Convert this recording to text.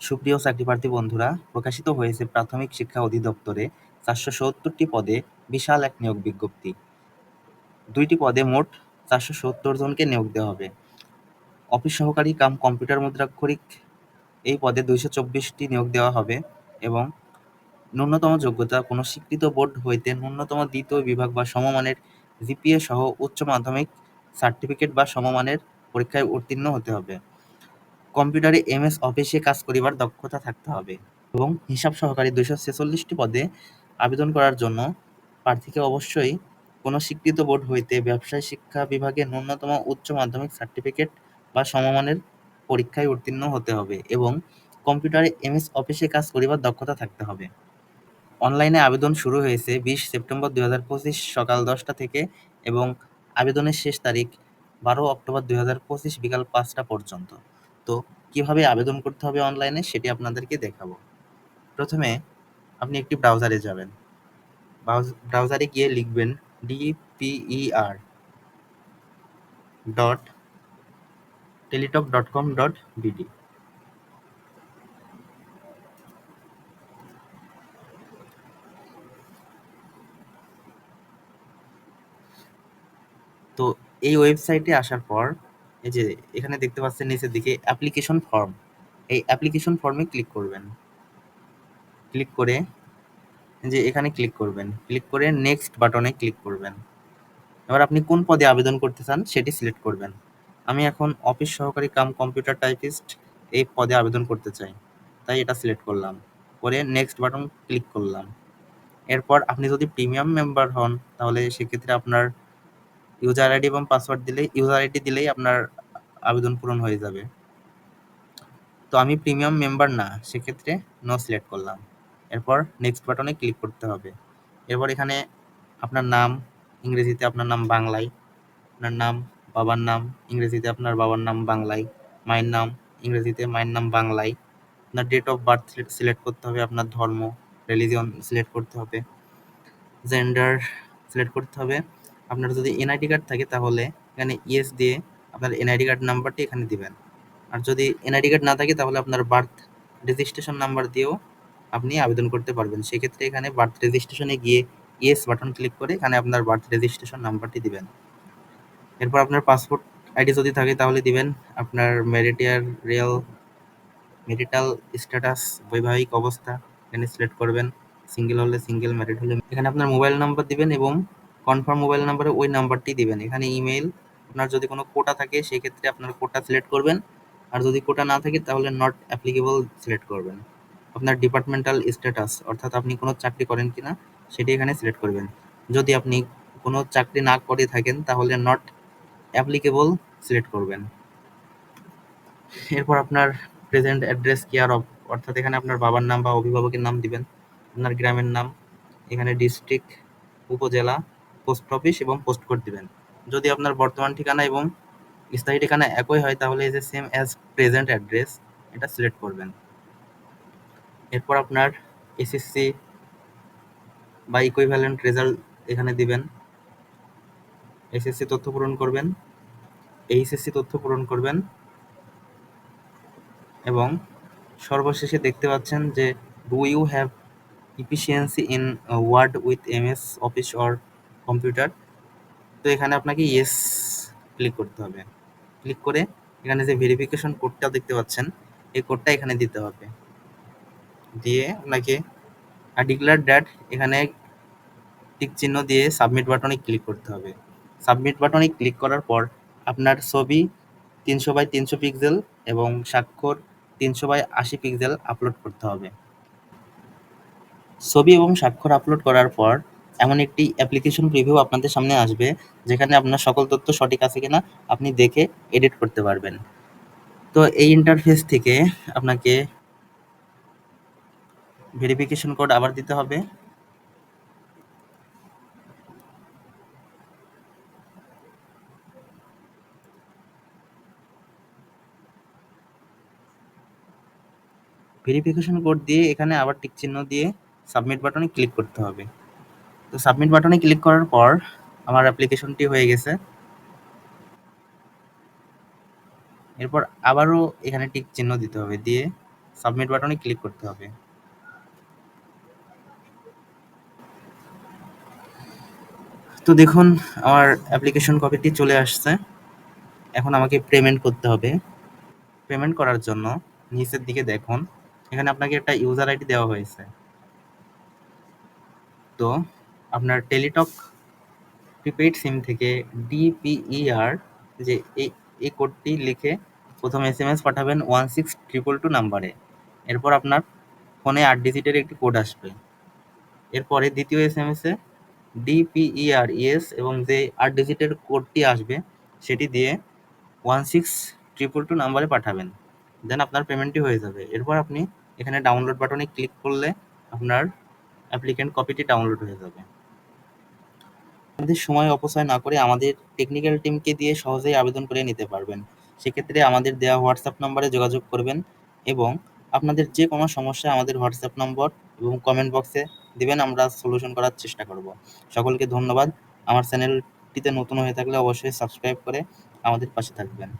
সুপ্রিয় চাকরিপ্রার্থী বন্ধুরা, প্রকাশিত হয়েছে প্রাথমিক শিক্ষা অধিদপ্তরে চারশো সত্তরটি পদে বিশাল এক নিয়োগ বিজ্ঞপ্তি। দুইটি পদে মোট চারশো সত্তর জনকে নিয়োগ দেওয়া হবে। অফিস সহকারী কাম কম্পিউটার মুদ্রাক্ষরিক এই পদে দুইশো চব্বিশটি নিয়োগ দেওয়া হবে এবং ন্যূনতম যোগ্যতা কোনো স্বীকৃত বোর্ড হইতে ন্যূনতম দ্বিতীয় বিভাগ বা সমমানের জিপিএ সহ উচ্চ মাধ্যমিক সার্টিফিকেট বা সমমানের পরীক্ষায় উত্তীর্ণ হতে হবে। কম্পিউটারে এমএস অফিসে কাজ করিবার দক্ষতা থাকতে হবে এবং হিসাব সহকারী দুইশো ছেচল্লিশটি পদে আবেদন করার জন্য প্রার্থীকে অবশ্যই কোনো স্বীকৃত বোর্ড হইতে ব্যবসায় শিক্ষা বিভাগে ন্যূনতম উচ্চ মাধ্যমিক সার্টিফিকেট বা সমমানের পরীক্ষায় উত্তীর্ণ হতে হবে এবং কম্পিউটারে এমএস অফিসে কাজ করিবার দক্ষতা থাকতে হবে। অনলাইনে আবেদন শুরু হয়েছে বিশ সেপ্টেম্বর হাজার পঁচিশ সকাল দশটা থেকে এবং আবেদনের শেষ তারিখ বারো অক্টোবর দুই হাজার পঁচিশ বিকাল পাঁচটা পর্যন্ত তো কীভাবে আবেদন করতে হবে অনলাইনে সেটি আপনাদেরকে দেখাবো। প্রথমে আপনি একটি ব্রাউজারে যাবেন। ব্রাউজারে গিয়ে লিখবেন DPER dot Teletalk dot com dot BD তো এই ওয়েবসাইটে আসার পর এই যে এখানে দেখতে পাচ্ছেন নিচের দিকে অ্যাপ্লিকেশন ফর্ম এই অ্যাপ্লিকেশন ফর্মে ক্লিক করবেন। ক্লিক করে যে এখানে ক্লিক করবেন। ক্লিক করে নেক্সট বাটনে ক্লিক করবেন। এবার আপনি কোন পদে আবেদন করতে চান সেটি সিলেক্ট করবেন। আমি এখন অফিস সহকারী কাম কম্পিউটার টাইপিস্ট এই পদে আবেদন করতে চাই, তাই এটা সিলেক্ট করলাম। করে নেক্সট বাটন ক্লিক করলাম। এরপর আপনি যদি প্রিমিয়াম মেম্বার হন, তাহলে সেক্ষেত্রে আপনার ইউজার আইডি এবং পাসওয়ার্ড দিলেই ইউজার আইডি দিলেই আপনার আবেদন পূরণ হয়ে যাবে। তো আমি প্রিমিয়াম মেম্বার না, সেক্ষেত্রে নো সিলেক্ট করলাম। এরপর নেক্সট বাটনে ক্লিক করতে হবে। এরপর এখানে আপনার নাম, ইংরেজিতে আপনার নাম বাংলায়, আপনার নাম, বাবার নাম, ইংরেজিতে আপনার বাবার নাম বাংলায়, মায়ের নাম, ইংরেজিতে মায়ের নাম বাংলায়, আপনার ডেট অফ বার্থ সিলেক্ট করতে হবে, আপনার ধর্ম রিলিজিয়ন সিলেক্ট করতে হবে জেন্ডার সিলেক্ট করতে হবে। আপনার যদি এনআইডি কার্ড থাকে তাহলে এখানে ইয়েস দিয়ে আপনার এনআইডি কার্ড নাম্বারটি এখানে দিবেন। আর যদি এনআইডি কার্ড না থাকে তাহলে আপনার বার্থ রেজিস্ট্রেশন নাম্বার দিয়েও আপনি আবেদন করতে পারবেন। সেক্ষেত্রে এখানে বার্থ রেজিস্ট্রেশনে গিয়ে ইয়েস বাটন ক্লিক করে এখানে আপনার বার্থ রেজিস্ট্রেশন নাম্বারটি দিবেন। এরপর আপনার পাসপোর্ট আইডি যদি থাকে তাহলে দিবেন আপনার ম্যারিটিয়ার রিয়েল মেরিটাল স্ট্যাটাস বৈবাহিক অবস্থা, এখানে সিলেক্ট করবেন। সিঙ্গেল হলে সিঙ্গেল ম্যারিড হলে এখানে আপনার মোবাইল নাম্বার দিবেন এবং কনফার্ম মোবাইল নাম্বারে ওই নাম্বারটি দিবেন। এখানে ইমেল আপনার যদি কোনো কোটা থাকে, সেক্ষেত্রে আপনার কোটা সিলেক্ট করবেন। আর যদি কোটা না থাকে, তাহলে নট অ্যাপ্লিকেবল সিলেক্ট করবেন। আপনার ডিপার্টমেন্টাল স্ট্যাটাস অর্থাৎ আপনি কোনো চাকরি করেন কি না সেটি এখানে সিলেক্ট করবেন। যদি আপনি কোনো চাকরি না করে থাকেন, তাহলে নট অ্যাপ্লিকেবল সিলেক্ট করবেন। এরপর আপনার প্রেজেন্ট অ্যাড্রেস কেয়ার অফ অর্থাৎ এখানে আপনার বাবার নাম বা অভিভাবকের নাম দিবেন। আপনার গ্রামের নাম, এখানে ডিস্ট্রিক্ট উপজেলা পোস্ট অফিস এবং পোস্ট কোড দিবেন। যদি আপনার বর্তমান ঠিকানা এবং স্থায়ী ঠিকানা একই হয়, তাহলে এই যে সেম অ্যাজ প্রেজেন্ট অ্যাড্রেস এটা সিলেক্ট করবেন। এরপর আপনার এসএসসি বা ইকুইভ্যালেন্ট রেজাল্ট এখানে দিবেন। এসএসসি তথ্য পূরণ করবেন। এইচএসসি তথ্য পূরণ করবেন। এবং সর্বশেষে দেখতে পাচ্ছেন যে do you have efficiency in Word with MS office or computer তো এখানে আপনাকে ইয়েস ক্লিক করতে হবে। ক্লিক করে এখানে যে ভেরিফিকেশন কোডটা দেখতে পাচ্ছেন, এই কোডটা এখানে দিতে হবে। দিয়ে আপনাকে আর ডিক্লেয়ার ড্যাট এখানে টিক চিহ্ন দিয়ে সাবমিট বাটনে ক্লিক করতে হবে। সাবমিট বাটনে ক্লিক করার পর আপনার ছবি তিনশো বাই তিনশো পিক্সেল এবং স্বাক্ষর তিনশো বাই আশি পিক্সেল আপলোড করতে হবে। ছবি এবং স্বাক্ষর আপলোড করার পর এমন একটি অ্যাপ্লিকেশন প্রিভিউ আপনাদের সামনে আসবে, যেখানে আপনার সকল তথ্য সঠিক আছে কিনা আপনি দেখে এডিট করতে পারবেন। তো এই ইন্টারফেস থেকে আপনাকে ভেরিফিকেশন কোড আবার দিতে হবে। ভেরিফিকেশন কোড দিয়ে এখানে আবার টিক চিহ্ন দিয়ে সাবমিট বাটনে ক্লিক করতে হবে। তো সাবমিট বাটনে ক্লিক করার পর আমার অ্যাপ্লিকেশনটি হয়ে গেছে। এরপর আবারও এখানে টিক চিহ্ন দিতে হবে, দিয়ে সাবমিট বাটনে ক্লিক করতে হবে। তো দেখুন, আমার অ্যাপ্লিকেশন কপিটি চলে আসছে। এখন আমাকে পেমেন্ট করতে হবে। পেমেন্ট করার জন্য নিচের দিকে দেখুন, এখানে আপনাকে একটা ইউজার আইডি দেওয়া হয়েছে। তো আপনার টেলিটক প্রিপেইড সিম থেকে ডিপিইআর যে এই এই কোডটি লিখে প্রথম এস এম এস পাঠাবেন ওয়ান সিক্স ট্রিপল টু নাম্বারে এরপর আপনার ফোনে আট ডিজিটের একটি কোড আসবে। এরপরে দ্বিতীয় এস এম এসে ডিপিইআর ইএস এবং যে আট ডিজিটের কোডটি আসবে, সেটি দিয়ে ওয়ান সিক্স ট্রিপল টু নাম্বারে পাঠাবেন। দেন আপনার পেমেন্টটি হয়ে যাবে। এরপর আপনি এখানে ডাউনলোড বাটনে ক্লিক করলে আপনার অ্যাপ্লিকেন্ট কপিটি ডাউনলোড হয়ে যাবে। আমাদের সময় অপচয় না করে আমাদের টেকনিক্যাল টিমকে দিয়ে সহজেই আবেদন করে নিতে পারবেন। সেক্ষেত্রে আমাদের দেওয়া হোয়াটসঅ্যাপ নম্বরে যোগাযোগ করবেন এবং আপনাদের যে কোনো সমস্যা আমাদের হোয়াটসঅ্যাপ নম্বর এবং কমেন্ট বক্সে দেবেন, আমরা সলিউশন করার চেষ্টা করব। সকলকে ধন্যবাদ। আমার চ্যানেলটিতে নতুন হয়ে থাকলে অবশ্যই সাবস্ক্রাইব করে আমাদের পাশে থাকবেন।